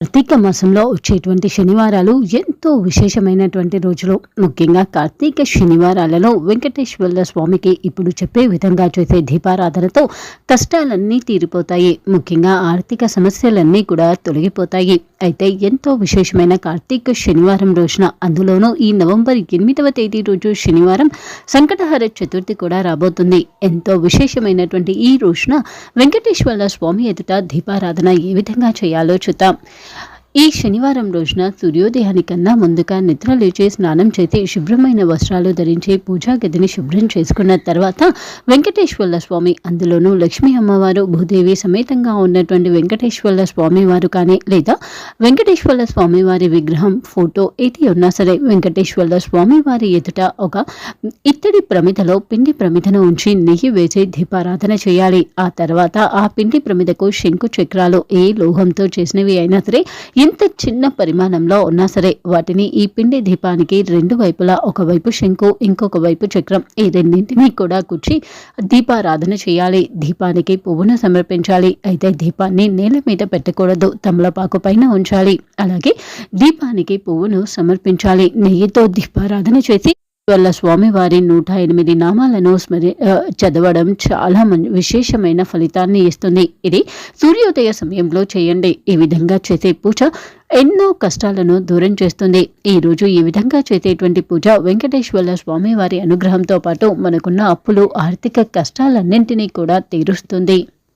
కార్తీక మాసంలో వచ్చేటువంటి శనివారాలు ఎంతో విశేషమైనటువంటి రోజులు. ముఖ్యంగా కార్తీక శనివారాలలో వెంకటేశ్వర స్వామికి ఇప్పుడు చెప్పే విధంగా చేసే దీపారాధనతో కష్టాలన్నీ తీరిపోతాయి. ముఖ్యంగా ఆర్థిక సమస్యలన్నీ కూడా తొలగిపోతాయి. అయితే ఎంతో విశేషమైన కార్తీక శనివారం రోజున అందులోనూ ఈ నవంబర్ ఎనిమిదవ తేదీ రోజు శనివారం సంకటహర చతుర్థి కూడా రాబోతుంది. ఎంతో విశేషమైనటువంటి ఈ రోజున వెంకటేశ్వర స్వామి ఎదుట దీపారాధన ఏ విధంగా చేయాలో చూద్దాం. ఈ శనివారం రోజున సూర్యోదయానికన్నా ముందుగా నిద్ర లేచి స్నానం చేసి శుభ్రమైన వస్త్రాలు ధరించి పూజా గదిని శుభ్రం చేసుకున్న తర్వాత వెంకటేశ్వర్ల స్వామి అందులోనూ లక్ష్మీ అమ్మవారు భూదేవి సమేతంగా ఉన్నటువంటి వెంకటేశ్వర్ల స్వామి వారు కానీ లేదా వెంకటేశ్వర్ల స్వామి వారి విగ్రహం ఫోటో ఏది ఉన్నా సరే వెంకటేశ్వర్ల స్వామి వారి ఎదుట ఒక ఇత్తడి ప్రమిదలో పిండి ప్రమిదను ఉంచి నెయ్యి వేసి దీపారాధన చేయాలి. ఆ తర్వాత ఆ పిండి ప్రమిదకు శంకు చక్రాలు ఏ లోహంతో చేసినవి అయినా సరే ఎంత చిన్న పరిమాణంలో ఉన్నా సరే వాటిని ఈ పిండి దీపానికి రెండు వైపులా ఒకవైపు శంకు ఇంకొక వైపు చక్రం ఈ రెండింటిని కూడా కూర్చి దీపారాధన చేయాలి. దీపానికి పువ్వును సమర్పించాలి. అయితే దీపాన్ని నేల మీద పెట్టకూడదు. తమలపాకు పైన ఉంచాలి. అలాగే దీపానికి పువ్వును సమర్పించాలి. నెయ్యితో దీపారాధన చేసి వల్ల స్వామివారి నూట ఎనిమిది నామాలను స్మరి చదవడం చాలా విశేషమైన ఫలితాన్ని ఇస్తుంది. ఇది సూర్యోదయ సమయంలో చేయండి. ఈ విధంగా చేసే పూజ ఎన్నో కష్టాలను దూరం చేస్తుంది. ఈ రోజు ఈ విధంగా చేసేటువంటి పూజ వెంకటేశ్వర స్వామివారి అనుగ్రహంతో పాటు మనకున్న అప్పులు ఆర్థిక కష్టాలన్నింటినీ కూడా తీరుస్తుంది.